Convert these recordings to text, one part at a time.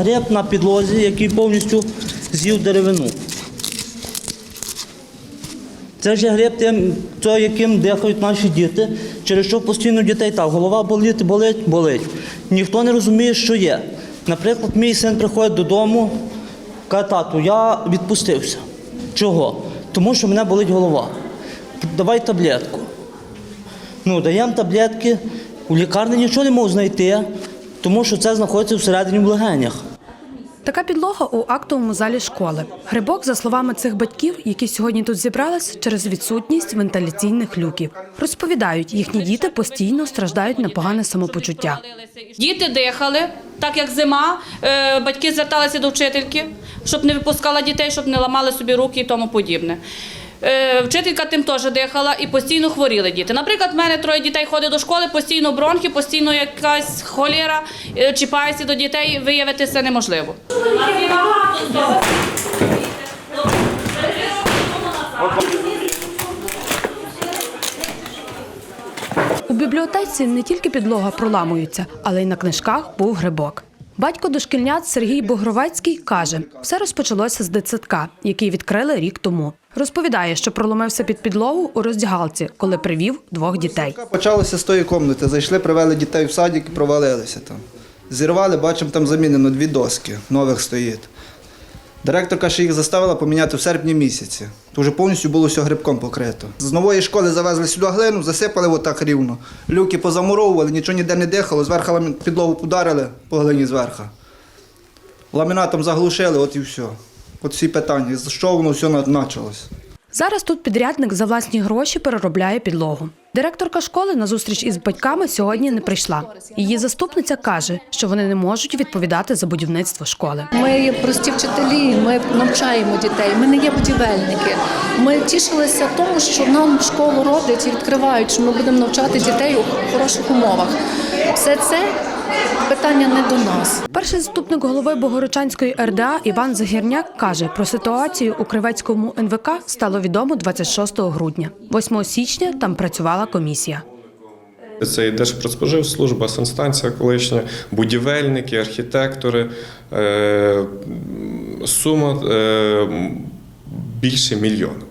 гриб на підлозі, який повністю з'їв деревину. Це ж гриб, тим, яким дихають наші діти, через що постійно дітей так, голова болить, болить, болить. Ніхто не розуміє, що є. Наприклад, мій син приходить додому, каже, тату, я відпустився. Чого? Тому що мене болить голова. Давай таблетку. Ну, даємо таблетки, у лікарні нічого не можу знайти, тому що це знаходиться всередині в легенях. Така підлога у актовому залі школи. Грибок, за словами цих батьків, які сьогодні тут зібрались, через відсутність вентиляційних люків. Розповідають, їхні діти постійно страждають на погане самопочуття. Діти дихали, так як зима. е, Батьки зверталися до вчительки, щоб не випускала дітей, щоб не ламали собі руки і тому подібне. Е, Вчителька тим теж дихала і постійно хворіли діти. Наприклад, в мене троє дітей ходить до школи, постійно бронхи, постійно якась холера, е, чіпається до дітей, виявити це неможливо. У бібліотеці не тільки підлога проламується, але й на книжках був грибок. Батько дошкільнят Сергій Богровецький каже, все розпочалося з дитсадка, який відкрили рік тому. Розповідає, що проломився під підлогу у роздягалці, коли привів двох дітей. Почалося з тої кімнати. Зайшли, привели дітей в садик і провалилися там. Зірвали, бачимо, там замінено дві доски, нових стоїть. Директорка ще їх заставила поміняти в серпні місяці. То вже повністю було все грибком покрито. З нової школи завезли сюди глину, засипали отак рівно. Люки позамуровували, нічого ніде не дихало, зверху підлогу ударили по глині зверху. Ламінатом заглушили, от і все. Всі питання, з що воно все почалось. Зараз тут підрядник за власні гроші переробляє підлогу. Директорка школи на зустріч із батьками сьогодні не прийшла. Її заступниця каже, що вони не можуть відповідати за будівництво школи. Ми є прості вчителі, ми навчаємо дітей, ми не є будівельники. Ми тішилися тому, що нам школу роблять і відкривають, що ми будемо навчати дітей у хороших умовах. Все це питання не до нас. Перший заступник голови Богородчанської РДА Іван Загірняк каже, про ситуацію у Кривецькому НВК стало відомо 26 грудня. 8 січня там працювала комісія. Це і Держпродспоживслужба, санстанція колишня, будівельники, архітектори. Е, Сума е, більше мільйона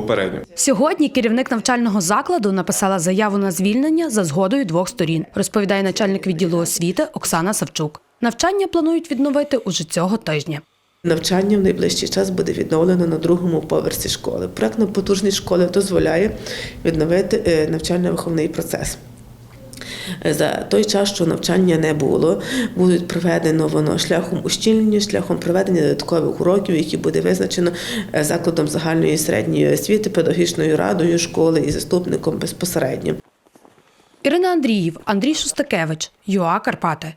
попередньо. Сьогодні керівник навчального закладу написала заяву на звільнення за згодою двох сторін, розповідає начальник відділу освіти Оксана Савчук. Навчання планують відновити уже цього тижня. Навчання в найближчий час буде відновлено на другому поверсі школи. Проектна потужність школи дозволяє відновити е, навчально-виховний процес. Е, За той час, що навчання не було, буде проведено воно шляхом ущільнення, шляхом проведення додаткових уроків, які буде визначено е, закладом загальної і середньої освіти, педагогічною радою школи і заступником безпосередньо. Ірина Андріїв, Андрій Шустакевич, ЮА Карпати.